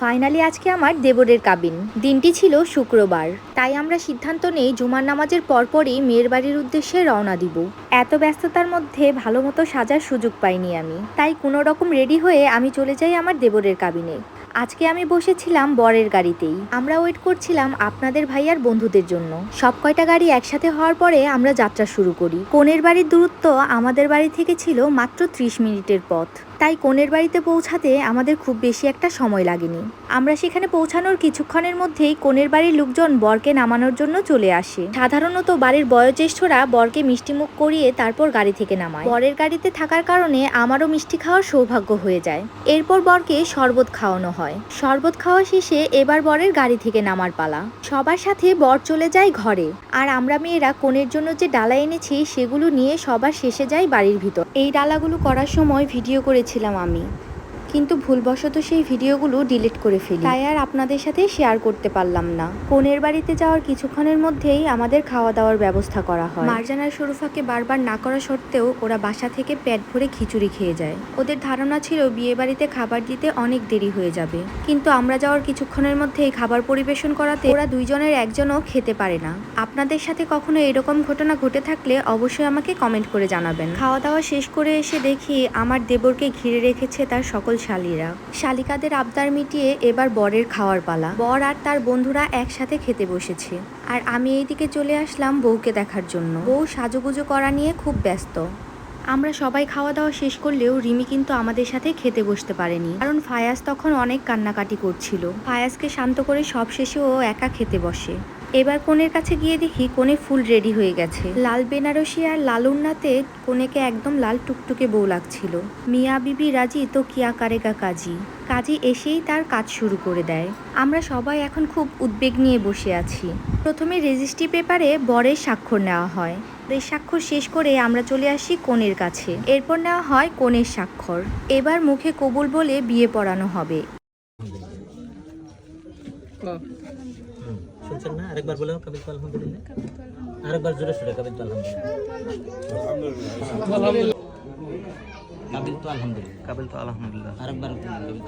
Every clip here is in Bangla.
ফাইনালি আজকে আমার দেবরের কাবিন। দিনটি ছিল শুক্রবার। তাই আমরা সিদ্ধান্ত নেই জুমার নামাজের পরপরই মেয়ের বাড়ির উদ্দেশ্যে রওনা দিব। এত ব্যস্ততার মধ্যে ভালো মতো সাজার সুযোগ পাইনি আমি। তাই কোনো রকম রেডি হয়ে আমি চলে যাই আমার দেবরের কাবিনে। আজকে আমি বসেছিলাম বরের গাড়িতেই। আমরা ওয়েট করছিলাম আপনাদের ভাইয়ার বন্ধুদের জন্য। সব কয়টা গাড়ি একসাথে হওয়ার পরে আমরা যাত্রা শুরু করি। কোনের বাড়ির দূরত্ব আমাদের বাড়ি থেকে ছিল মাত্র ত্রিশ মিনিটের পথ। তাই কোনের বাড়িতে পৌঁছাতে আমাদের খুব বেশি একটা সময় লাগেনি। আমরা সেখানে পৌঁছানোর কিছুক্ষণের মধ্যেই কোনের বাড়ির লোকজন বরকে নামানোর জন্য চলে আসে। সাধারণত বাড়ির বয়োজ্যেষ্ঠরা বরকে মিষ্টিমুখ করিয়ে তারপর গাড়ি থেকে নামায়। বরের গাড়িতে থাকার কারণে আমারও মিষ্টি খাওয়ার সৌভাগ্য হয়ে যায়। এরপর বরকে শরবত খাওয়ানো হয়। শরবত খাওয়া শেষে এবার বরের গাড়ি থেকে নামার পালা। সবার সাথে বর চলে যায় ঘরে। আর আমরা মেয়েরা কোনের জন্য যে ডালা এনেছি, সেগুলো নিয়ে সবার শেষে যাই বাড়ির ভিতর। এই ডালাগুলো করার সময় ভিডিও করেছিলাম আমি। কিন্তু ভুলবশত সেই ভিডিওগুলো ডিলিট করে ফেলি। তাই আর আপনাদের সাথে শেয়ার করতে পারলাম না। কোনের বাড়িতে যাওয়ার কিছুক্ষণের মধ্যেই আমাদের খাওয়া দাওয়ার ব্যবস্থা করা হয়। মার্জানার শরুফাকে বারবার না করা সত্ত্বেও ওরা বাসা থেকে পেট ভরে খিচুড়ি খেয়ে যায়। ওদের ধারণা ছিল বিয়ে বাড়িতে খাবার দিতে অনেক দেরি হয়ে যাবে। কিন্তু আমরা যাওয়ার কিছুক্ষণের মধ্যেই খাবার পরিবেশন করাতে ওরা দুইজনের একজনও খেতে পারে না। আপনাদের সাথে কখনো এরকম ঘটনা ঘটে থাকলে অবশ্যই আমাকে কমেন্ট করে জানাবেন। খাওয়া দাওয়া শেষ করে এসে দেখি আমার দেবরকে ঘিরে রেখেছে তার সকল শালীরা। শালিকাদের আবদার মিটিয়ে এবার বরের খাওয়ার পালা। বর আর তার বন্ধুরা একসাথে খেতে বসেছে। আর আমি এইদিকে চলে আসলাম বউকে দেখার জন্য। বউ সাজুগুজু করা নিয়ে খুব ব্যস্ত। আমরা সবাই খাওয়া দাওয়া শেষ করলেও রিমি কিন্তু আমাদের সাথে খেতে বসতে পারেনি। কারণ ফায়াজ তখন অনেক কান্নাকাটি করছিল। ফায়াজকে শান্ত করে সব শেষে ও একা খেতে বসে। এবার কোণের কাছে গিয়ে দেখি কোণে ফুল রেডি হয়ে গেছে। লাল বেনারসি আর লাল উন্নাতে কোণেকে একদম লাল টুকটুকে বউ লাগছিল। মিয়া বিবি রাজি, তো কিয়া কারেগা কাজী। কাজী এসেই তার কাজ শুরু করে দেয়। আমরা সবাই এখন খুব উদ্বেগ নিয়ে বসে আছি। প্রথমে রেজিস্ট্রি পেপারে বরের স্বাক্ষর নেওয়া হয়। এই স্বাক্ষর শেষ করে আমরা চলে আসি কনের কাছে। এরপর নেওয়া হয় কনের স্বাক্ষর। এবার মুখে কবুল বলে বিয়ে পড়ানো হবে। শুনছেন না? আরেকবার বলে দাও কাবিল তো আলহামদুলিল্লাহ। আরেকবার জোরে সোরে কাবিল তো আলহামদুলিল্লাহ। কাবিল তো আলহামদুলিল্লাহ। কাবিল তো আলহামদুলিল্লাহ। আরেকবার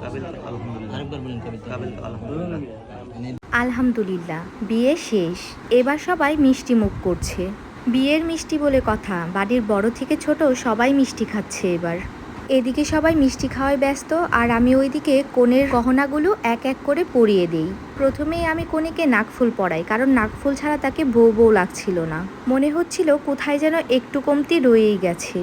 কাবিল তো- আলহামদুলিল্লাহ। আরেকবার বলুন কাবিল তো কাবিল তো আলহামদুলিল্লাহ। আলহামদুলিল্লাহ বিয়ে শেষ। এবার সবাই মিষ্টি মুখ করছে। বিয়ের মিষ্টি বলে কথা বাড়ির বড় থেকে ছোট সবাই মিষ্টি খাচ্ছে এবার। এদিকে সবাই মিষ্টি খাওয়ায় ব্যস্ত আর আমি ওইদিকে কোণের গহনাগুলো এক এক করে পরিয়ে দেই। প্রথমেই আমি কনেকে নাকফুল পরাই কারণ নাকফুল ছাড়া তাকে বউ বউ লাগছিল না। মনে হচ্ছিল কোথায় যেন একটু কমতি রয়েই গেছে।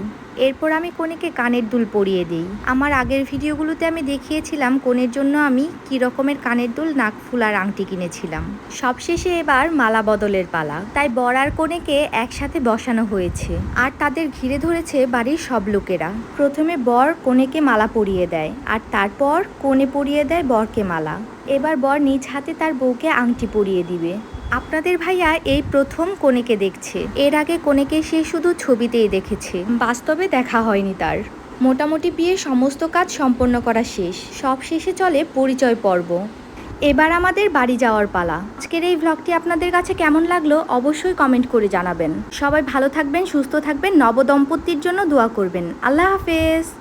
এরপর আমি কনেকে কানের দুল পরিয়ে দিই। আমার আগের ভিডিওগুলোতে আমি দেখিয়েছিলাম কনের জন্য আমি কি রকমের কানের দুল নাকফুল আর আংটি কিনেছিলাম। সবশেষে এবার মালা বদলের পালা। তাই বর আর কোণেকে একসাথে বসানো হয়েছে। আর তাদের ঘিরে ধরেছে বাড়ির সব লোকেরা। প্রথমে বর কনেকে মালা পরিয়ে দেয়, আর তারপর কোণে পরিয়ে দেয় বরকে মালা। এবার বর নিজ হাতে তার বউকে আংটি পরিয়ে দিবে। আপনাদের ভাইয়া এই প্রথম কনেকে দেখছে। এর আগে কনেকে সে শুধু ছবিতেই দেখেছে। বাস্তবে দেখা হয়নি তার। মোটামুটি বিয়ে সমস্ত কাজ সম্পন্ন করা শেষ। সব শেষে চলে পরিচয় পর্ব। এবার আমাদের বাড়ি যাওয়ার পালা। আজকের এই ভ্লগটি আপনাদের কাছে কেমন লাগল অবশ্যই কমেন্ট করে জানাবেন। সবাই ভালো থাকবেন, সুস্থ থাকবেন, নবদম্পতির জন্য দোয়া করবেন। আল্লাহ হাফেজ!